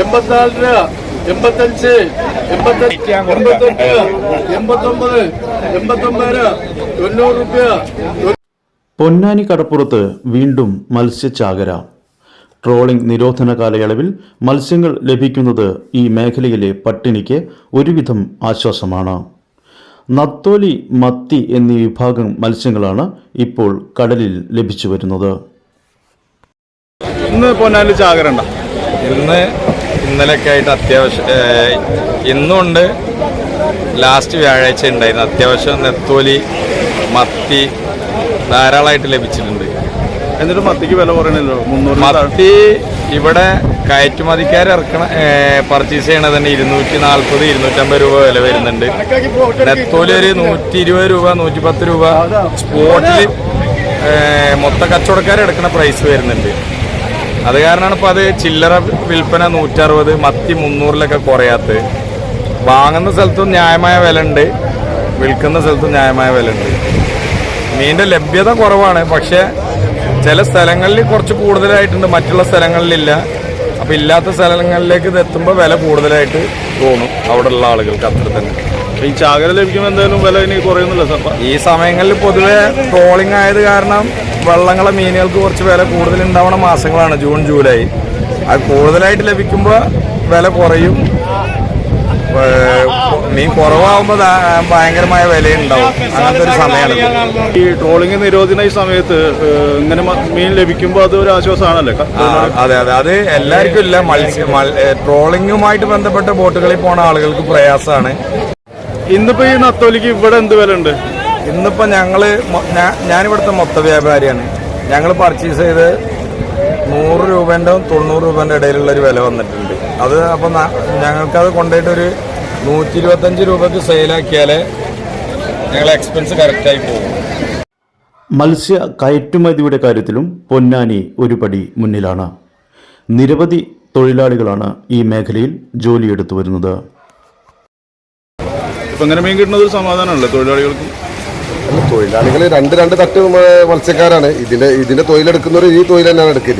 എൺപത്തിനാല് രൂപ എൺപത്തഞ്ച് എൺപത്തെട്ട് എൺപത്തൊമ്പത് തൊണ്ണൂറ് രൂപ പൊന്നാനി കടപ്പുറത്ത് വീണ്ടും മത്സ്യചാകര. ട്രോളിംഗ് നിരോധന കാലയളവിൽ മത്സ്യങ്ങൾ ലഭിക്കുന്നത് ഈ മേഖലയിലെ പട്ടിണിക്ക് ഒരുവിധം ആശ്വാസമാണ്. നത്തോലി മത്തി എന്നീ വിഭാഗം മത്സ്യങ്ങളാണ് ഇപ്പോൾ കടലിൽ ലഭിച്ചു വരുന്നത് ഇന്ന് പൊന്നാലി ചാകരണ്ട ഇന്ന് ഇന്നലെയൊക്കെ ആയിട്ട് അത്യാവശ്യം ഇന്നുണ്ട്. ലാസ്റ്റ് വ്യാഴാഴ്ച ഉണ്ടായിരുന്നു. അത്യാവശ്യം നെത്തോലി മത്തി ധാരാളമായിട്ട് ലഭിച്ചിട്ടുണ്ട്. എന്നിട്ട് മത്തിക്ക് വില കുറയണല്ലോ? മുന്നൂറ് മത്തി ഇവിടെ കയറ്റുമതിക്കാർ ഇറക്കണ പർച്ചേസ് ചെയ്യണത് തന്നെ ഇരുന്നൂറ്റി നാൽപ്പത് ഇരുന്നൂറ്റമ്പത് രൂപ വില വരുന്നുണ്ട്. നെത്തോലി ഒരു നൂറ്റി ഇരുപത് രൂപ നൂറ്റി പത്ത് രൂപ സ്പോട്ടിൽ മൊത്ത കച്ചവടക്കാർ എടുക്കുന്ന പ്രൈസ് വരുന്നുണ്ട്. അത് കാരണമാണ് ഇപ്പോൾ അത് ചില്ലറ വിൽപ്പന നൂറ്ററുപത് മത്തി മുന്നൂറിലൊക്കെ കുറയാത്ത. വാങ്ങുന്ന സ്ഥലത്തും ന്യായമായ വില ഉണ്ട് വിൽക്കുന്ന സ്ഥലത്തും ന്യായമായ വില ഉണ്ട് മീനിന്റെ ലഭ്യത കുറവാണ് പക്ഷേ ചില സ്ഥലങ്ങളിൽ കുറച്ച് കൂടുതലായിട്ടുണ്ട് മറ്റുള്ള സ്ഥലങ്ങളിലില്ല. അപ്പോൾ ഇല്ലാത്ത സ്ഥലങ്ങളിലേക്ക് ഇത് എത്തുമ്പോൾ വില കൂടുതലായിട്ട് തോന്നും അവിടെ ഉള്ള ആളുകൾക്ക് അത്ര തന്നെ. ഈ ചാകര ലഭിക്കുമ്പോൾ എന്തായാലും വില ഇനി കുറയുന്നില്ല സാർ? ഈ സമയങ്ങളിൽ പൊതുവെ ട്രോളിംഗ് ആയത് കാരണം വള്ളങ്ങളെ മീനുകൾക്ക് കുറച്ച് വില കൂടുതൽ ഉണ്ടാവുന്ന മാസങ്ങളാണ് ജൂൺ ജൂലൈ. അത് കൂടുതലായിട്ട് ലഭിക്കുമ്പോൾ വില കുറയും. മീൻ കുറവാകുമ്പോൾ ഭയങ്കരമായ വിലയുണ്ടാവും. അങ്ങനത്തെ ഒരു സമയമാണ് ഈ ട്രോളിംഗ് നിരോധന ഈ സമയത്ത് ഇങ്ങനെ മീൻ ലഭിക്കുമ്പോൾ അത് ഒരു ആശ്വാസമാണല്ലേ? അതെ അതെ. അത് എല്ലാവർക്കും ഇല്ല. മത്സ്യ ട്രോളിങ്ങുമായിട്ട് ബന്ധപ്പെട്ട ബോട്ടുകളിൽ പോണ ആളുകൾക്ക് പ്രയാസമാണ്. ഇന്നിപ്പോ ഈ നത്തോലിക്ക് ഇവിടെ എന്ത് വില ഉണ്ട് ഇന്നിപ്പോ ഞങ്ങൾ ഞാനിവിടുത്തെ മൊത്ത വ്യാപാരിയാണ്. ഞങ്ങൾ പർച്ചേസ് ചെയ്ത് നൂറ് രൂപന്റെ തൊണ്ണൂറ് രൂപന്റെ ഇടയിലുള്ള ഒരു വില വന്നിട്ടുണ്ട്. അത് അപ്പോൾ ഞങ്ങൾക്കത് കൊണ്ടുപോയിട്ടൊരു നൂറ്റി ഇരുപത്തഞ്ച് രൂപക്ക് സെയിലാക്കിയാലേ ഞങ്ങളെ എക്സ്പെൻസ് കറക്റ്റായി പോകും. മത്സ്യ കയറ്റുമതിയുടെ കാര്യത്തിലും പൊന്നാനി ഒരുപടി മുന്നിലാണ്. നിരവധി തൊഴിലാളികളാണ് ഈ മേഖലയിൽ ജോലിയെടുത്തു വരുന്നത്. ഇപ്പം ഇങ്ങനെ മീൻ കിട്ടുന്നത് ഒരു സമാധാനമല്ലേ തൊഴിലാളികൾക്ക്? തൊഴിലാളികൾ രണ്ട് രണ്ട് തട്ട് മത്സ്യക്കാരാണ്. ഇതിന്റെ ഇതിന്റെ തൊഴിലെടുക്കുന്നവർ ഈ തൊഴിൽ തന്നെയാണ് എടുക്കൽ.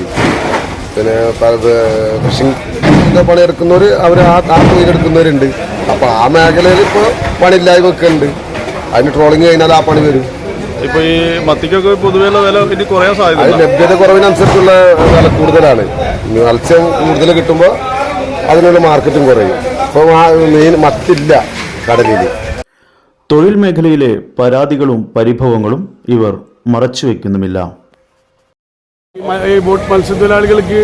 പിന്നെ ഫിഷിംഗ് പണിയെടുക്കുന്നവർ അവർ ആ ആ തൊഴിലെടുക്കുന്നവരുണ്ട്. അപ്പോൾ ആ മേഖലയിൽ ഇപ്പോൾ പണിയില്ലായ്മ ഒക്കെ ഉണ്ട്. അതിന് ട്രോളിങ് കഴിഞ്ഞാൽ ആ പണി വരും. ഇപ്പൊ ഈ മത്തിക്കൊക്കെ പൊതുവെയുള്ള വില ഇനി കുറയാൻ സാധ്യത ലഭ്യത കുറവിനനുസരിച്ചുള്ള വില കൂടുതലാണ്. മത്സ്യം കൂടുതൽ കിട്ടുമ്പോൾ അതിനുള്ള മാർക്കറ്റും കുറയും. ഇപ്പോൾ മീൻ മത്തില്ല കടലിൽ തൊഴിൽ മേഖലയിലെ പരാതികളും പരിഭവങ്ങളും ഇവർ മറച്ചുവെക്കുന്നുമില്ല ഈ ബോട്ട് മത്സ്യത്തൊഴിലാളികൾക്ക്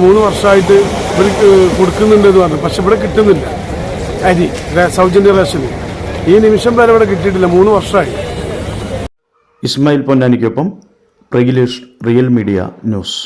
മൂന്ന് വർഷമായിട്ട് ഇവർക്ക് കൊടുക്കുന്നുണ്ട് എന്ന് പറഞ്ഞു. പക്ഷെ ഇവിടെ കിട്ടുന്നില്ല. അരി സൗജന്യ റേഷൻ ഈ നിമിഷം വരെ ഇവിടെ കിട്ടിയിട്ടില്ല. മൂന്ന് വർഷമായി. ഇസ്മായിൽ പൊന്നാനിക്കൊപ്പം പ്രഗിലേഷ് റിയൽ മീഡിയ ന്യൂസ്.